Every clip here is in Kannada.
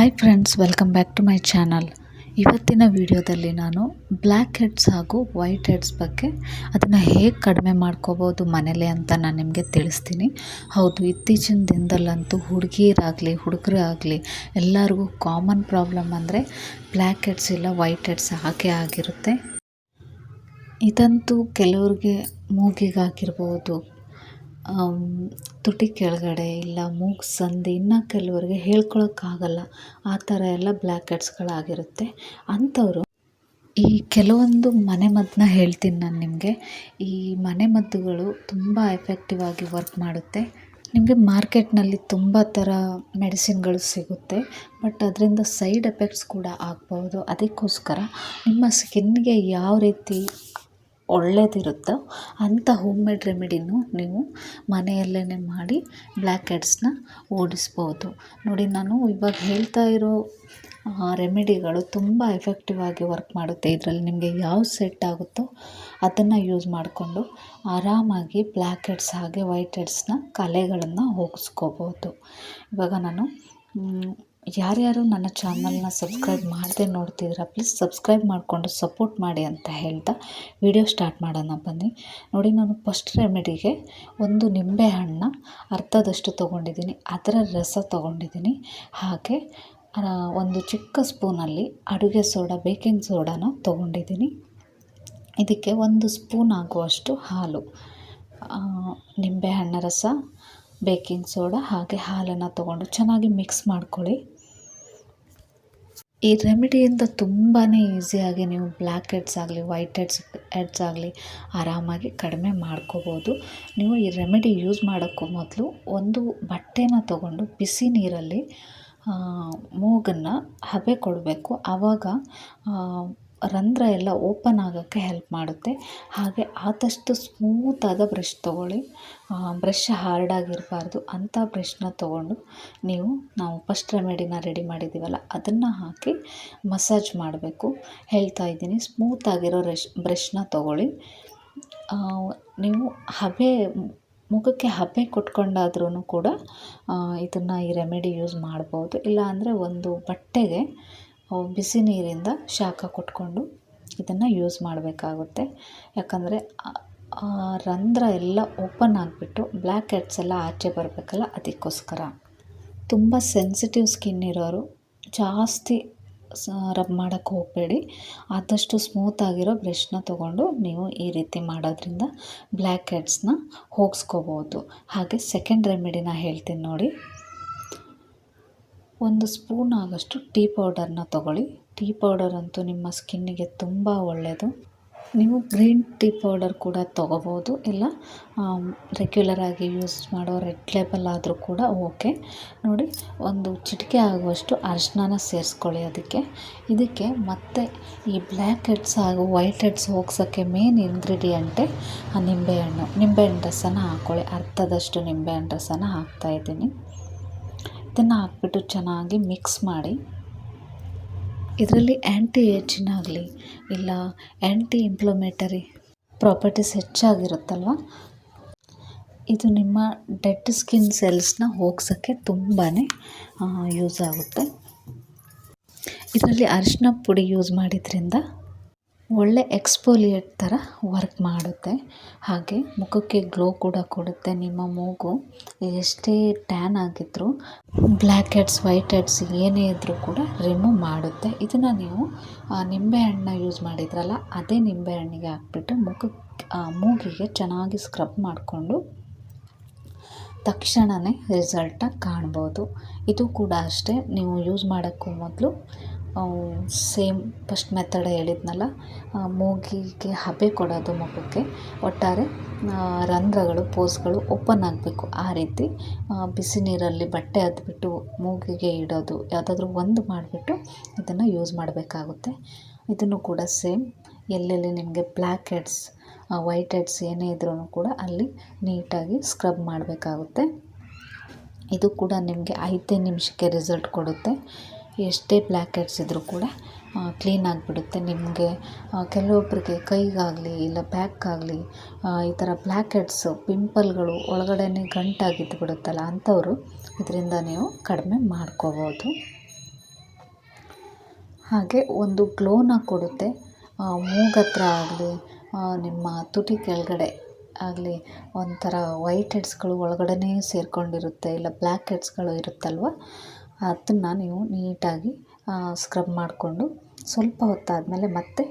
Hi friends welcome back to my channel ಇವತ್ತಿನ ವಿಡಿಯೋದಲ್ಲಿ ನಾನು ಬ್ಲ್ಯಾಕ್ ಹೆಡ್ಸ್ ಹಾಗೂ ವೈಟ್ ಹೆಡ್ಸ್ ಬಗ್ಗೆ ಅದನ್ನು ಹೇಗೆ ಕಡಿಮೆ ಮಾಡ್ಕೋಬೋದು ಮನೇಲೆ ಅಂತ ನಾನು ನಿಮಗೆ ತಿಳಿಸ್ತೀನಿ. ಹೌದು, ಇತ್ತೀಚಿನ ದಿನದಲ್ಲಂತೂ ಹುಡುಗಿಯರಾಗಲಿ ಹುಡುಗರೇ ಆಗಲಿ ಎಲ್ಲರಿಗೂ ಕಾಮನ್ ಪ್ರಾಬ್ಲಮ್ ಅಂದರೆ ಬ್ಲ್ಯಾಕ್ ಹೆಡ್ಸ್ ಇಲ್ಲ ವೈಟ್ ಹೆಡ್ಸ್ ಹಾಗೆ ಆಗಿರುತ್ತೆ. ಇದಂತೂ ಕೆಲವ್ರಿಗೆ ಮೂಗಿಗಾಗಿರ್ಬೋದು ತುಟಿ ಕೆಳಗಡೆ ಇಲ್ಲ ಮೂಗು ಸಂದಿ ಇನ್ನು ಕೆಲವರಿಗೆ ಹೇಳ್ಕೊಳ್ಳೋಕ್ಕಾಗಲ್ಲ ಆ ಥರ ಎಲ್ಲ ಬ್ಲ್ಯಾಕ್ ಹೆಡ್ಸ್ಗಳಾಗಿರುತ್ತೆ ಅಂಥವರು ಈ ಕೆಲವೊಂದು ಮನೆಮದ್ದನ್ನ ಹೇಳ್ತೀನಿ ನಾನು ನಿಮಗೆ. ಈ ಮನೆಮದ್ದುಗಳು ತುಂಬ ಎಫೆಕ್ಟಿವ್ ಆಗಿ ವರ್ಕ್ ಮಾಡುತ್ತೆ. ನಿಮಗೆ ಮಾರ್ಕೆಟ್ನಲ್ಲಿ ತುಂಬ ಥರ ಮೆಡಿಸಿನ್ಗಳು ಸಿಗುತ್ತೆ. ಬಟ್ ಅದರಿಂದ ಸೈಡ್ ಎಫೆಕ್ಟ್ಸ್ ಕೂಡ ಆಗ್ಬೋದು ಅದಕ್ಕೋಸ್ಕರ ನಿಮ್ಮ ಸ್ಕಿನ್ಗೆ ಯಾವ ರೀತಿ ಒಳ್ಳೆಯದಿರುತ್ತೋ ಅಂಥ ಹೋಮ್ ಮೇಡ್ ರೆಮಿಡಿನೂ ನೀವು ಮನೆಯಲ್ಲೇ ಮಾಡಿ ಬ್ಲ್ಯಾಕ್ ಹೆಡ್ಸ್ನ ಓಡಿಸ್ಬೋದು. ನೋಡಿ, ನಾನು ಇವಾಗ ಹೇಳ್ತಾ ಇರೋ ರೆಮಿಡಿಗಳು ತುಂಬ ಎಫೆಕ್ಟಿವ್ ಆಗಿ ವರ್ಕ್ ಮಾಡುತ್ತೆ. ಇದರಲ್ಲಿ ನಿಮಗೆ ಯಾವ್ದು ಸೆಟ್ ಆಗುತ್ತೋ ಅದನ್ನು ಯೂಸ್ ಮಾಡಿಕೊಂಡು ಆರಾಮಾಗಿ ಬ್ಲ್ಯಾಕ್ ಹೆಡ್ಸ್ ಹಾಗೆ ವೈಟ್ ಹೆಡ್ಸ್ನ ಕಲೆಗಳನ್ನು ಹೋಗಿಸ್ಕೋಬೋದು. ಇವಾಗ ನಾನು ಯಾರ್ಯಾರು ನನ್ನ ಚಾನಲ್ನ ಸಬ್ಸ್ಕ್ರೈಬ್ ಮಾಡದೆ ನೋಡ್ತಿದ್ದೀರಾ, ಪ್ಲೀಸ್ ಸಬ್ಸ್ಕ್ರೈಬ್ ಮಾಡಿಕೊಂಡು ಸಪೋರ್ಟ್ ಮಾಡಿ ಅಂತ ಹೇಳ್ತಾ ವಿಡಿಯೋ ಸ್ಟಾರ್ಟ್ ಮಾಡೋಣ ಬನ್ನಿ. ನೋಡಿ, ನಾನು ಫಸ್ಟ್ ರೆಮಿಡಿಗೆ ಒಂದು ನಿಂಬೆ ಹಣ್ಣನ್ನ ಅರ್ಧದಷ್ಟು ತೊಗೊಂಡಿದ್ದೀನಿ, ಅದರ ರಸ ತೊಗೊಂಡಿದ್ದೀನಿ. ಹಾಗೆ ಒಂದು ಚಿಕ್ಕ ಸ್ಪೂನಲ್ಲಿ ಅಡುಗೆ ಸೋಡಾ, ಬೇಕಿಂಗ್ ಸೋಡಾನ ತೊಗೊಂಡಿದ್ದೀನಿ. ಇದಕ್ಕೆ ಒಂದು ಸ್ಪೂನ್ ಆಗುವಷ್ಟು ಹಾಲು ನಿಂಬೆಹಣ್ಣ ರಸ ಬೇಕಿಂಗ್ ಸೋಡಾ, ಹಾಗೆ ಹಾಲನ್ನು ತೊಗೊಂಡು ಚೆನ್ನಾಗಿ ಮಿಕ್ಸ್ ಮಾಡ್ಕೊಳ್ಳಿ. ಈ ರೆಮಿಡಿಯಿಂದ ತುಂಬಾ ಈಸಿಯಾಗಿ ನೀವು ಬ್ಲ್ಯಾಕ್ ಹೆಡ್ಸ್ ಆಗಲಿ ವೈಟ್ ಹೆಡ್ಸ್ ಹೆಡ್ಸ್ ಆಗಲಿ ಆರಾಮಾಗಿ ಕಡಿಮೆ ಮಾಡ್ಕೋಬೋದು. ನೀವು ಈ ರೆಮಿಡಿ ಯೂಸ್ ಮಾಡೋಕ್ಕೂ ಮೊದಲು ಒಂದು ಬಟ್ಟೆನ ತೊಗೊಂಡು ಬಿಸಿ ನೀರಲ್ಲಿ ಮೂಗನ್ನು ಹಬೆ ಕೊಡಬೇಕು. ಆವಾಗ ರಂಧ್ರ ಎಲ್ಲ ಓಪನ್ ಆಗೋಕ್ಕೆ ಹೆಲ್ಪ್ ಮಾಡುತ್ತೆ. ಹಾಗೆ ಆದಷ್ಟು ಸ್ಮೂತಾದ ಬ್ರಷ್ ತೊಗೊಳ್ಳಿ. ಬ್ರಷ್ ಹಾರ್ಡಾಗಿರಬಾರ್ದು ಅಂಥ ಬ್ರಷ್ನ ತೊಗೊಂಡು ನೀವು, ನಾವು ಫಸ್ಟ್ ರೆಮಿಡಿನ ರೆಡಿ ಮಾಡಿದ್ದೀವಲ್ಲ ಅದನ್ನು ಹಾಕಿ ಮಸಾಜ್ ಮಾಡಬೇಕು. ಹೇಳ್ತಾ ಇದ್ದೀನಿ ಸ್ಮೂತಾಗಿರೋ ರೆಶ್ ಬ್ರಷ್ನ ತೊಗೊಳ್ಳಿ. ನೀವು ಹಬೆ, ಮುಖಕ್ಕೆ ಹಬೆ ಕೊಟ್ಕೊಂಡಾದ್ರೂ ಕೂಡ ಇದನ್ನು ಈ ರೆಮಿಡಿ ಯೂಸ್ ಮಾಡ್ಬೋದು. ಇಲ್ಲ ಅಂದರೆ ಒಂದು ಬಟ್ಟೆಗೆ ಬಿಸಿ ನೀರಿಂದ ಶಾಖ ಕೊಟ್ಕೊಂಡು ಇದನ್ನು ಯೂಸ್ ಮಾಡಬೇಕಾಗುತ್ತೆ. ಯಾಕಂದರೆ ರಂಧ್ರ ಎಲ್ಲ ಓಪನ್ ಆಗಿಬಿಟ್ಟು ಬ್ಲ್ಯಾಕ್ ಹೆಡ್ಸ್ ಎಲ್ಲ ಆಚೆ ಬರಬೇಕಲ್ಲ, ಅದಕ್ಕೋಸ್ಕರ. ತುಂಬ ಸೆನ್ಸಿಟಿವ್ ಸ್ಕಿನ್ ಇರೋರು ಜಾಸ್ತಿ ರಬ್ ಮಾಡೋಕ್ಕೆ ಹೋಗಬೇಡಿ. ಆದಷ್ಟು ಸ್ಮೂತಾಗಿರೋ ಬ್ರಷ್ನ ತೊಗೊಂಡು ನೀವು ಈ ರೀತಿ ಮಾಡೋದ್ರಿಂದ ಬ್ಲ್ಯಾಕ್ ಹೆಡ್ಸ್ನ ಹೋಗಿಸ್ಕೋಬೋದು. ಹಾಗೆ ಸೆಕೆಂಡ್ ರೆಮಿಡಿನ ಹೇಳ್ತೀನಿ ನೋಡಿ. ಒಂದು ಸ್ಪೂನ್ ಆಗೋಷ್ಟು ಟೀ ಪೌಡರ್ನ ತಗೊಳ್ಳಿ. ಟೀ ಪೌಡರ್ ಅಂತೂ ನಿಮ್ಮ ಸ್ಕಿನ್ನಿಗೆ ತುಂಬ ಒಳ್ಳೆಯದು ನೀವು ಗ್ರೀನ್ ಟೀ ಪೌಡರ್ ಕೂಡ ತೊಗೋಬೋದು. ಇಲ್ಲ ರೆಗ್ಯುಲರಾಗಿ ಯೂಸ್ ಮಾಡೋ ರೆಡ್ ಲೇಬಲ್ ಆದರೂ ಕೂಡ ಓಕೆ. ನೋಡಿ, ಒಂದು ಚಿಟಿಕೆ ಆಗುವಷ್ಟು ಅರಿಶಿನ ಸೇರಿಸ್ಕೊಳ್ಳಿ ಅದಕ್ಕೆ. ಇದಕ್ಕೆ ಮತ್ತೆ ಈ ಬ್ಲ್ಯಾಕ್ ಹೆಡ್ಸ್ ಹಾಗೂ ವೈಟ್ ಹೆಡ್ಸ್ ಹೋಗ್ಸೋಕ್ಕೆ ಮೇನ್ ಇಂಗ್ರೀಡಿಯೆಂಟೇ ಆ ನಿಂಬೆಹಣ್ಣು. ನಿಂಬೆಹಣ್ಣು ರಸನ ಹಾಕ್ಕೊಳ್ಳಿ. ಅರ್ಧದಷ್ಟು ನಿಂಬೆಹಣ್ಣು ರಸನ ಹಾಕ್ತಾಯಿದ್ದೀನಿ ಇದನ್ನು ಹಾಕ್ಬಿಟ್ಟು ಚೆನ್ನಾಗಿ ಮಿಕ್ಸ್ ಮಾಡಿ, ಇದರಲ್ಲಿ ಆ್ಯಂಟಿ ಏಜಿಂಗ್ ಆಗಲಿ ಇಲ್ಲ ಆ್ಯಂಟಿ ಇಂಪ್ಲಮೇಟರಿ ಪ್ರಾಪರ್ಟೀಸ್ ಹೆಚ್ಚಾಗಿರುತ್ತಲ್ವ, ಇದು ನಿಮ್ಮ ಡೆಡ್ ಸ್ಕಿನ್ ಸೆಲ್ಸ್ನ ಹೋಗ್ಸೋಕ್ಕೆ ತುಂಬಾ ಯೂಸ್ ಆಗುತ್ತೆ. ಇದರಲ್ಲಿ ಅರಿಶಿನ ಪುಡಿ ಯೂಸ್ ಮಾಡಿದ್ರಿಂದ ಒಳ್ಳೆ ಎಕ್ಸ್ಪೋಲಿಯೇಟ್ ಥರ ವರ್ಕ್ ಮಾಡುತ್ತೆ. ಹಾಗೆ ಮುಖಕ್ಕೆ ಗ್ಲೋ ಕೂಡ ಕೊಡುತ್ತೆ ನಿಮ್ಮ ಮೂಗು. ಎಷ್ಟೇ ಟ್ಯಾನ್ ಆಗಿದ್ದರೂ ಬ್ಲ್ಯಾಕ್ ಹೆಡ್ಸ್ ವೈಟ್ ಹೆಡ್ಸ್ ಏನೇ ಇದ್ದರೂ ಕೂಡ ರಿಮೂವ್ ಮಾಡುತ್ತೆ. ಇದನ್ನು ನೀವು ನಿಂಬೆಹಣ್ಣು ಯೂಸ್ ಮಾಡಿದ್ರಲ್ಲ, ಅದೇ ನಿಂಬೆಹಣ್ಣಿಗೆ ಹಾಕ್ಬಿಟ್ಟು ಮುಖಕ್ಕೆ ಮೂಗಿಗೆ ಚೆನ್ನಾಗಿ ಸ್ಕ್ರಬ್ ಮಾಡಿಕೊಂಡು ತಕ್ಷಣವೇ ರಿಸಲ್ಟ ಕಾಣ್ಬೋದು. ಇದು ಕೂಡ ಅಷ್ಟೇ, ನೀವು ಯೂಸ್ ಮಾಡೋಕ್ಕೂ ಮೊದಲು ಸೇಮ್ ಫಸ್ಟ್ ಮೆಥಡ್ ಹೇಳಿದ್ನಲ್ಲ ಮೂಗಿಗೆ ಹಬೆ ಕೊಡೋದು ಮುಖಕ್ಕೆ. ಒಟ್ಟಾರೆ ರಂಧ್ರಗಳು, ಪೋಸ್ಗಳು ಓಪನ್ ಆಗಬೇಕು ಆ ರೀತಿ. ಬಿಸಿ ನೀರಲ್ಲಿ ಬಟ್ಟೆ ಅದ್ಬಿಟ್ಟು ಮೂಗಿಗೆ ಇಡೋದು, ಯಾವುದಾದ್ರೂ ಒಂದು ಮಾಡಿಬಿಟ್ಟು ಇದನ್ನು ಯೂಸ್ ಮಾಡಬೇಕಾಗುತ್ತೆ. ಇದನ್ನು ಕೂಡ ಸೇಮ್, ಎಲ್ಲೆಲ್ಲಿ ನಿಮಗೆ ಬ್ಲ್ಯಾಕ್ ಹೆಡ್ಸ್ ವೈಟ್ ಹೆಡ್ಸ್ ಏನೇ ಇದ್ರೂ ಕೂಡ ಅಲ್ಲಿ ನೀಟಾಗಿ ಸ್ಕ್ರಬ್ ಮಾಡಬೇಕಾಗುತ್ತೆ. ಇದು ಕೂಡ ನಿಮಗೆ ಐದೇ ನಿಮಿಷಕ್ಕೆ ರಿಸಲ್ಟ್ ಕೊಡುತ್ತೆ. ಎಷ್ಟೇ ಬ್ಲ್ಯಾಕ್ ಹೆಡ್ಸ್ ಇದ್ದರೂ ಕೂಡ ಕ್ಲೀನ್ ಆಗಿಬಿಡುತ್ತೆ. ನಿಮಗೆ ಕೆಲವೊಬ್ಬರಿಗೆ ಕೈಗಾಗಲಿ ಇಲ್ಲ ಬ್ಯಾಕ್ಗಾಗಲಿ ಈ ಥರ ಬ್ಲ್ಯಾಕ್ ಹೆಡ್ಸು ಪಿಂಪಲ್ಗಳು ಒಳಗಡೆನೇ ಗಂಟಾಗಿದ್ದು ಬಿಡುತ್ತಲ್ಲ ಅಂಥವರು, ಇದರಿಂದ ನೀವು ಕಡಿಮೆ ಮಾಡ್ಕೋಬೋದು. ಹಾಗೆ ಒಂದು ಗ್ಲೋನ ಕೊಡುತ್ತೆ. ಮೂಗತ್ರ ಆಗಲಿ ನಿಮ್ಮ ತುಟಿ ಕೆಳಗಡೆ ಆಗಲಿ, ಒಂಥರ ವೈಟ್ ಹೆಡ್ಸ್ಗಳು ಒಳಗಡೆನೇ ಸೇರಿಕೊಂಡಿರುತ್ತೆ, ಇಲ್ಲ ಬ್ಲ್ಯಾಕ್ ಹೆಡ್ಸ್ಗಳು ಇರುತ್ತಲ್ವ? ಅದನ್ನು ನೀವು ನೀಟಾಗಿ ಸ್ಕ್ರಬ್ ಮಾಡಿಕೊಂಡು ಸ್ವಲ್ಪ ಹೊತ್ತಾದಮೇಲೆ ಮತ್ತೆ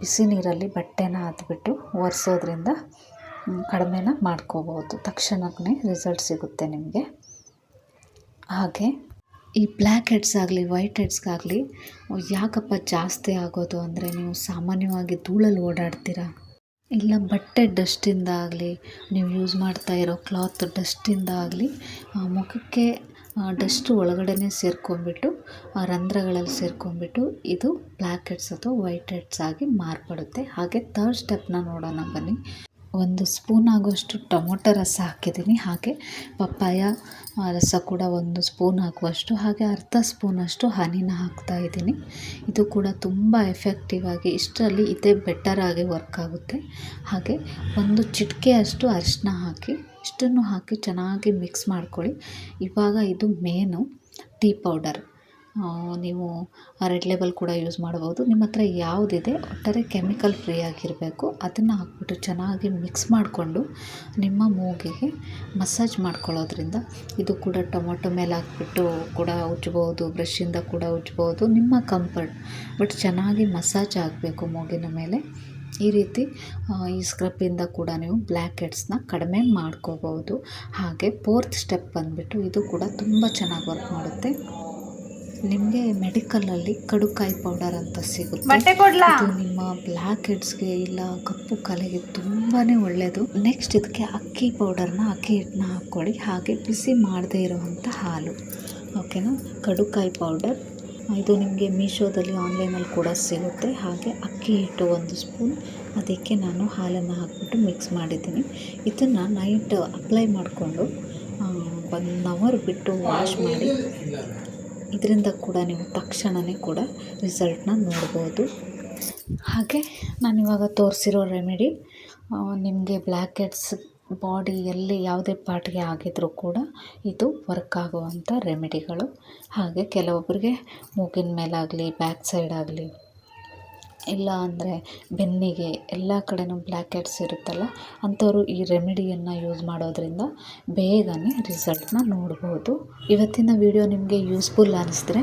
ಬಿಸಿ ನೀರಲ್ಲಿ ಬಟ್ಟೆನ ಅದ್ಬಿಟ್ಟು ಒರೆಸೋದ್ರಿಂದ ಕಡಿಮೆನ ಮಾಡ್ಕೋಬೋದು ತಕ್ಷಣಕ್ಕೆ ರಿಸಲ್ಟ್ ಸಿಗುತ್ತೆ ನಿಮಗೆ. ಹಾಗೆ ಈ ಬ್ಲ್ಯಾಕ್ ಹೆಡ್ಸ್ ಆಗಲಿ ವೈಟ್ ಹೆಡ್ಸ್ಗಾಗಲಿ ಯಾಕಪ್ಪ ಜಾಸ್ತಿ ಆಗೋದು ಅಂದರೆ ನೀವು ಸಾಮಾನ್ಯವಾಗಿ ಧೂಳಲ್ಲಿ ಓಡಾಡ್ತೀರಾ? ಇಲ್ಲ, ಬಟ್ಟೆ ಡಸ್ಟಿಂದ ಆಗಲಿ, ನೀವು ಯೂಸ್ ಮಾಡ್ತಾ ಇರೋ ಕ್ಲಾತ್ ಡಸ್ಟಿಂದ ಆಗಲಿ ಮುಖಕ್ಕೆ ಡಸ್ಟು ಒಳಗಡೆನೇ ಸೇರ್ಕೊಂಡ್ಬಿಟ್ಟು, ಆ, ರಂಧ್ರಗಳಲ್ಲಿ ಸೇರ್ಕೊಂಡ್ಬಿಟ್ಟು ಇದು ಬ್ಲ್ಯಾಕ್ ಹೆಡ್ಸ್ ಅಥವಾ ವೈಟ್ ಹೆಡ್ಸ್ ಆಗಿ ಮಾರ್ಪಡುತ್ತೆ. ಹಾಗೆ ತರ್ಡ್ ಸ್ಟೆಪ್ನ ನೋಡೋಣ ಬನ್ನಿ. ಒಂದು ಸ್ಪೂನ್ ಆಗುವಷ್ಟು ಟೊಮೊಟೊ ರಸ ಹಾಕಿದ್ದೀನಿ. ಹಾಗೆ ಪಪ್ಪಾಯ, ರಸ ಕೂಡ ಒಂದು ಸ್ಪೂನ್ ಹಾಕುವಷ್ಟು ಹಾಗೆ ಅರ್ಧ ಸ್ಪೂನಷ್ಟು ಹನಿನ ಹಾಕ್ತಾಯಿದ್ದೀನಿ ಇದು ಕೂಡ ತುಂಬ ಎಫೆಕ್ಟಿವ್ ಆಗಿ ಇಷ್ಟರಲ್ಲಿ ಇದೇ ಆಗಿ ವರ್ಕ್ ಆಗುತ್ತೆ. ಹಾಗೆ ಒಂದು ಚಿಟಿಕೆಯಷ್ಟು ಅರಿಶಿನ ಹಾಕಿ, ಇಷ್ಟನ್ನು ಹಾಕಿ ಚೆನ್ನಾಗಿ ಮಿಕ್ಸ್ ಮಾಡ್ಕೊಳ್ಳಿ. ಇವಾಗ ಇದು ಮೇನು ಟೀ ಪೌಡರ್ ನೀವು ರೆಡ್ ಲೇಬಲ್ ಕೂಡ ಯೂಸ್ ಮಾಡ್ಬೋದು ನಿಮ್ಮ ಹತ್ರ ಯಾವುದಿದೆ ಒಟ್ಟಾರೆ ಕೆಮಿಕಲ್ ಫ್ರೀ ಆಗಿರಬೇಕು. ಅದನ್ನು ಹಾಕ್ಬಿಟ್ಟು ಚೆನ್ನಾಗಿ ಮಿಕ್ಸ್ ಮಾಡಿಕೊಂಡು ನಿಮ್ಮ ಮೂಗಿಗೆ ಮಸಾಜ್ ಮಾಡ್ಕೊಳ್ಳೋದ್ರಿಂದ ಇದು ಕೂಡ ಟೊಮೊಟೊ ಮೇಲೆ ಹಾಕ್ಬಿಟ್ಟು ಕೂಡ ಉಜ್ಬೋದು ಬ್ರಷಿಂದ ಕೂಡ ಉಜ್ಬೋದು. ನಿಮ್ಮ ಕಂಫರ್ಟ್ ಬಟ್ ಚೆನ್ನಾಗಿ ಮಸಾಜ್ ಆಗಬೇಕು ಮೂಗಿನ ಮೇಲೆ. ಈ ರೀತಿ ಈ ಸ್ಕ್ರಬ್ಬಿಂದ ಕೂಡ ನೀವು ಬ್ಲ್ಯಾಕ್ ಹೆಡ್ಸ್ನ ಕಡಿಮೆ ಮಾಡ್ಕೋಬೋದು ಹಾಗೆ ಫೋರ್ತ್ ಸ್ಟೆಪ್ ಬಂದುಬಿಟ್ಟು ಇದು ಕೂಡ ತುಂಬ ಚೆನ್ನಾಗಿ ವರ್ಕ್ ಮಾಡುತ್ತೆ. ನಿಮಗೆ ಮೆಡಿಕಲಲ್ಲಿ ಕಡುಕಾಯಿ ಪೌಡರ್ ಅಂತ ಸಿಗುತ್ತೆ. ಇದು ನಿಮ್ಮ ಬ್ಲ್ಯಾಕ್ ಹೆಡ್ಸ್ಗೆ ಇಲ್ಲ ಕಪ್ಪು ಕಲೆಗೆ ತುಂಬಾ ಒಳ್ಳೆಯದು ನೆಕ್ಸ್ಟ್ ಇದಕ್ಕೆ ಅಕ್ಕಿ ಪೌಡರ್ನ ಅಕ್ಕಿ ಹಿಟ್ಟನ್ನ ಹಾಕ್ಕೊಳ್ಳಿ. ಹಾಗೆ ಬಿಸಿ ಮಾಡದೇ ಇರುವಂಥ ಹಾಲು. ಓಕೆನಾ ಕಡುಕಾಯಿ ಪೌಡರ್ ಇದು ನಿಮಗೆ ಮೀಶೋದಲ್ಲಿ ಆನ್ಲೈನಲ್ಲಿ ಕೂಡ ಸಿಗುತ್ತೆ. ಹಾಗೆ ಅಕ್ಕಿ ಹಿಟ್ಟು ಒಂದು ಸ್ಪೂನ್ ಅದಕ್ಕೆ ನಾನು ಹಾಲನ್ನು ಹಾಕ್ಬಿಟ್ಟು ಮಿಕ್ಸ್ ಮಾಡಿದ್ದೀನಿ. ಇದನ್ನು ನೈಟ್ ಅಪ್ಲೈ ಮಾಡಿಕೊಂಡು ಒನ್ ಅವರ್ ಬಿಟ್ಟು ವಾಶ್ ಮಾಡಿ. ಇದರಿಂದ ಕೂಡ ನೀವು ತಕ್ಷಣವೇ ಕೂಡ ರಿಸಲ್ಟನ್ನ ನೋಡ್ಬೋದು. ಹಾಗೆ ನಾನಿವಾಗ ತೋರಿಸಿರೋ ರೆಮಿಡಿ ನಿಮಗೆ ಬ್ಲ್ಯಾಕ್ ಹೆಡ್ಸ್ ಬಾಡಿ ಎಲ್ಲಿ ಯಾವುದೇ ಪಾರ್ಟಿಗೆ ಆಗಿದ್ರೂ ಕೂಡ ಇದು ವರ್ಕ್ ಆಗುವಂಥ ರೆಮಿಡಿಗಳು. ಹಾಗೆ ಕೆಲವೊಬ್ಬರಿಗೆ ಮೂಗಿನ ಮೇಲಾಗಲಿ, ಬ್ಯಾಕ್ ಸೈಡ್ ಆಗಲಿ ಇಲ್ಲ ಅಂದರೆ ಬೆನ್ನಿಗೆ ಎಲ್ಲ ಕಡೆಯೂ ಬ್ಲ್ಯಾಕ್ ಹೆಡ್ಸ್ ಇರುತ್ತಲ್ಲ, ಅಂಥವರು ಈ ರೆಮಿಡಿಯನ್ನು ಯೂಸ್ ಮಾಡೋದ್ರಿಂದ ಬೇಗನೆ ರಿಸಲ್ಟನ್ನ ನೋಡ್ಬೋದು. ಇವತ್ತಿನ ವಿಡಿಯೋ ನಿಮಗೆ ಯೂಸ್ಫುಲ್ ಅನ್ನಿಸಿದ್ರೆ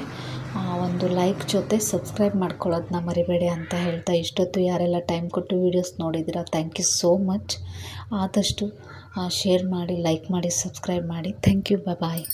ಒಂದು ಲೈಕ್ ಜೊತೆ ಸಬ್ಸ್ಕ್ರೈಬ್ ಮಾಡ್ಕೊಳ್ಳೋದನ್ನ ಮರಿಬೇಡಿ ಅಂತ ಹೇಳ್ತಾ ಇಷ್ಟೊತ್ತು ಯಾರೆಲ್ಲ ಟೈಮ್ ಕೊಟ್ಟು ವೀಡಿಯೋಸ್ ನೋಡಿದ್ದೀರಾ ಥ್ಯಾಂಕ್ ಯು ಸೋ ಮಚ್ ಆದಷ್ಟು ಶೇರ್ ಮಾಡಿ ಲೈಕ್ ಮಾಡಿ ಸಬ್ಸ್ಕ್ರೈಬ್ ಮಾಡಿ. Thank you bye